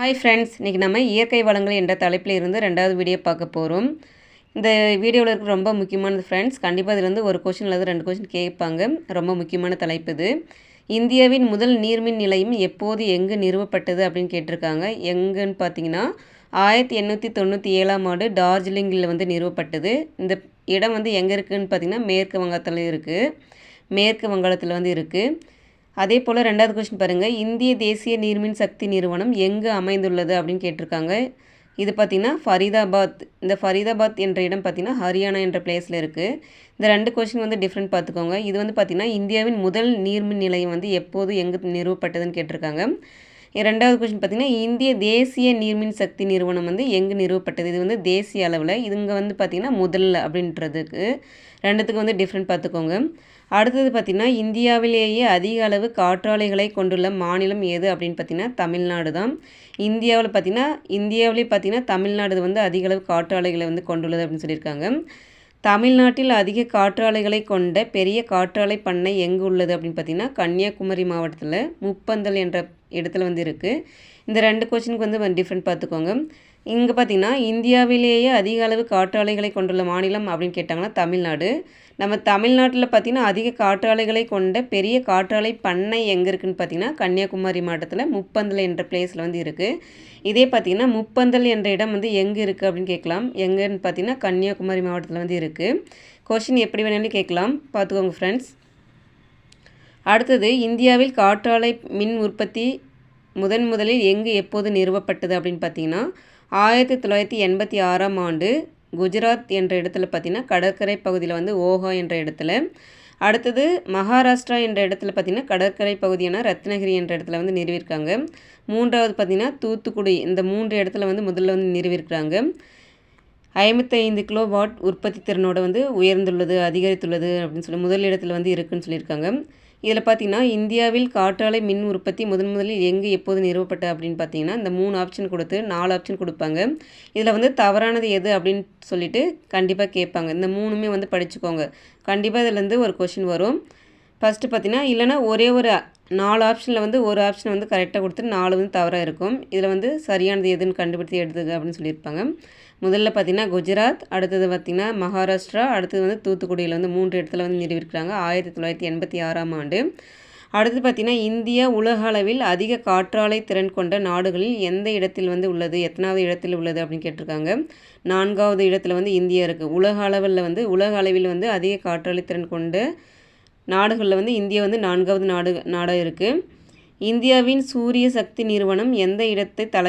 Hi friends இன்றைக்கி நம்ம இயற்கை வளங்கள் என்ற தலைப்பில் இருந்து ரெண்டாவது வீடியோ பார்க்க போகிறோம் இந்த வீடியோவில் இருக்க ரொம்ப முக்கியமானது ஃப்ரெண்ட்ஸ் கண்டிப்பாக இதுலேருந்து ஒரு கொஷின் அல்லது ரெண்டு கொஷின் கேட்பாங்க. ரொம்ப முக்கியமான தலைப்பு இது. இந்தியாவின் முதல் நீர்மின் நிலையம் எப்போது எங்கு நிறுவப்பட்டது அப்படின்னு கேட்டிருக்காங்க. எங்குன்னு பார்த்தீங்கன்னா ஆயிரத்தி எண்ணூற்றி தொண்ணூற்றி ஏழாம் ஆண்டு டார்ஜிலிங்கில் வந்து நிறுவப்பட்டது. இந்த இடம் வந்து எங்கே இருக்குதுன்னு பார்த்தீங்கன்னா மேற்கு வங்கத்தில் இருக்குது மேற்கு வங்காளத்தில் வந்து இருக்குது அதே போல் ரெண்டாவது கொஸ்டின் பாருங்கள் இந்திய தேசிய நீர்மின் சக்தி நிறுவனம் எங்கு அமைந்துள்ளது அப்படின்னு கேட்டிருக்காங்க. இது பார்த்திங்கன்னா ஃபரிதாபாத். இந்த ஃபரிதாபாத் என்ற இடம் பார்த்திங்கன்னா ஹரியானா என்ற பிளேஸில் இருக்குது இந்த ரெண்டு கொஸ்டின் வந்து டிஃப்ரெண்ட் பார்த்துக்கோங்க இது வந்து பார்த்திங்கன்னா இந்தியாவின் முதல் நீர்மின் நிலையம் வந்து எப்போது எங்கு நிறுவப்பட்டதுன்னு கேட்டிருக்காங்க. ரெண்டாவது கொஸ்டின் பார்த்திங்கன்னா இந்திய தேசிய நீர்மின் சக்தி நிறுவனம் வந்து எங்கு நிறுவப்பட்டது? இது வந்து தேசிய அளவில். இதுங்க வந்து பார்த்திங்கன்னா முதல்ல அப்படின்றதுக்கு. ரெண்டுத்துக்கு வந்து டிஃப்ரெண்ட் பார்த்துக்கோங்க அடுத்தது பார்த்திங்கன்னா இந்தியாவிலேயே அதிக அளவு காற்றாலைகளை கொண்டுள்ள மாநிலம் எது அப்படின்னு பார்த்திங்கன்னா தமிழ்நாடு தான். இந்தியாவில் பார்த்திங்கன்னா இந்தியாவிலே பார்த்திங்கன்னா தமிழ்நாடு வந்து அதிக அளவு காற்றாலைகளை வந்து கொண்டுள்ளது அப்படின்னு சொல்லியிருக்காங்க. தமிழ்நாட்டில் அதிக காற்றாலைகளை கொண்ட பெரிய காற்றாலை பண்ணை எங்கு உள்ளது அப்படின்னு பார்த்திங்கன்னா கன்னியாகுமரி மாவட்டத்தில் முப்பந்தல் என்ற இடத்துல வந்து இருக்குது இந்த ரெண்டு கொஷினுக்கு வந்து டிஃப்ரெண்ட் பார்த்துக்கோங்க. இங்கே பார்த்திங்கன்னா இந்தியாவிலேயே அதிக அளவு காற்றாலைகளை கொண்டுள்ள மாநிலம் அப்படின்னு கேட்டாங்கன்னா தமிழ்நாடு. நம்ம தமிழ்நாட்டில் பார்த்திங்கன்னா அதிக காற்றாலைகளை கொண்ட பெரிய காற்றாலை பண்ணை எங்கே இருக்குதுன்னு பார்த்திங்கன்னா கன்னியாகுமரி மாவட்டத்தில் முப்பந்தல் என்ற பிளேஸில் வந்து இருக்குது இதே பார்த்திங்கன்னா முப்பந்தல் என்ற இடம் வந்து எங்கே இருக்குது அப்படின்னு கேட்கலாம். எங்கேன்னு பார்த்திங்கன்னா கன்னியாகுமரி மாவட்டத்தில் வந்து இருக்குது கொஷின் எப்படி வேணாலும் கேட்கலாம். பார்த்துக்கோங்க ஃப்ரெண்ட்ஸ் அடுத்தது இந்தியாவில் காற்றாலை மின் உற்பத்தி முதன் முதலில் எங்கு எப்போது நிறுவப்பட்டது அப்படின்னு பார்த்தீங்கன்னா ஆயிரத்தி தொள்ளாயிரத்தி எண்பத்தி ஆறாம் ஆண்டு குஜராத் என்ற இடத்துல பார்த்திங்கன்னா கடற்கரை பகுதியில் வந்து ஓஹா என்ற இடத்துல. அடுத்தது மகாராஷ்டிரா என்ற இடத்துல பார்த்திங்கன்னா கடற்கரை பகுதியான ரத்னகிரி என்ற இடத்துல வந்து நிறுவியிருக்காங்க. மூன்றாவது பார்த்திங்கன்னா தூத்துக்குடி இந்த மூன்று இடத்துல வந்து முதல்ல வந்து நிறுவியிருக்கிறாங்க. ஐம்பத்தைந்து கிலோ வாட் உற்பத்தி திறனோட வந்து உயர்ந்துள்ளது அதிகரித்துள்ளது அப்படின்னு சொல்லி முதல் இடத்துல வந்து இருக்குதுன்னு சொல்லியிருக்காங்க. இதில் பார்த்தீங்கன்னா இந்தியாவில் காற்றாலை மின் உற்பத்தி முதன் முதலில் எங்கே எப்போது நிறுவப்பட்ட அப்படின்னு பார்த்தீங்கன்னா இந்த மூணு ஆப்ஷன் கொடுத்து நாலு ஆப்ஷன் கொடுப்பாங்க. இதில் வந்து தவறானது எது அப்படின்னு சொல்லிட்டு கண்டிப்பாக கேட்பாங்க. இந்த மூணுமே வந்து படிச்சுக்கோங்க. கண்டிப்பாக இதுலேருந்து ஒரு கொஷின் வரும். ஃபஸ்ட்டு பார்த்தீங்கன்னா இல்லைனா ஒரே ஒரு நாலு ஆப்ஷனில் வந்து ஒரு ஆப்ஷன் வந்து கரெக்டாக கொடுத்துட்டு நாலு வந்து தவறாக இருக்கும். இதில் வந்து சரியானது எதுன்னு கண்டுபிடித்து எடுத்துக்க அப்படின்னு சொல்லியிருப்பாங்க. முதல்ல பார்த்திங்கன்னா குஜராத் அடுத்தது பார்த்திங்கன்னா மகாராஷ்டிரா அடுத்தது வந்து தூத்துக்குடியில் வந்து மூன்று இடத்துல வந்து நிறுவிருக்கிறாங்க ஆயிரத்தி தொள்ளாயிரத்தி எண்பத்தி ஆறாம் ஆண்டு. அடுத்து பார்த்திங்கன்னா இந்தியா உலக அளவில் அதிக காற்றாலை திறன் கொண்ட நாடுகளில் எந்த இடத்தில் வந்து உள்ளது? எத்தனாவது இடத்தில் உள்ளது அப்படின்னு கேட்டிருக்காங்க. நான்காவது இடத்துல வந்து இந்தியா இருக்குது உலக அளவில் வந்து உலக அளவில் வந்து அதிக காற்றாலை திறன் கொண்ட நாடுகளில் வந்து இந்தியா வந்து நான்காவது நாடு நாடாக இருக்குது இந்தியாவின் சூரிய சக்தி நிறுவனம் எந்த இடத்தை தலை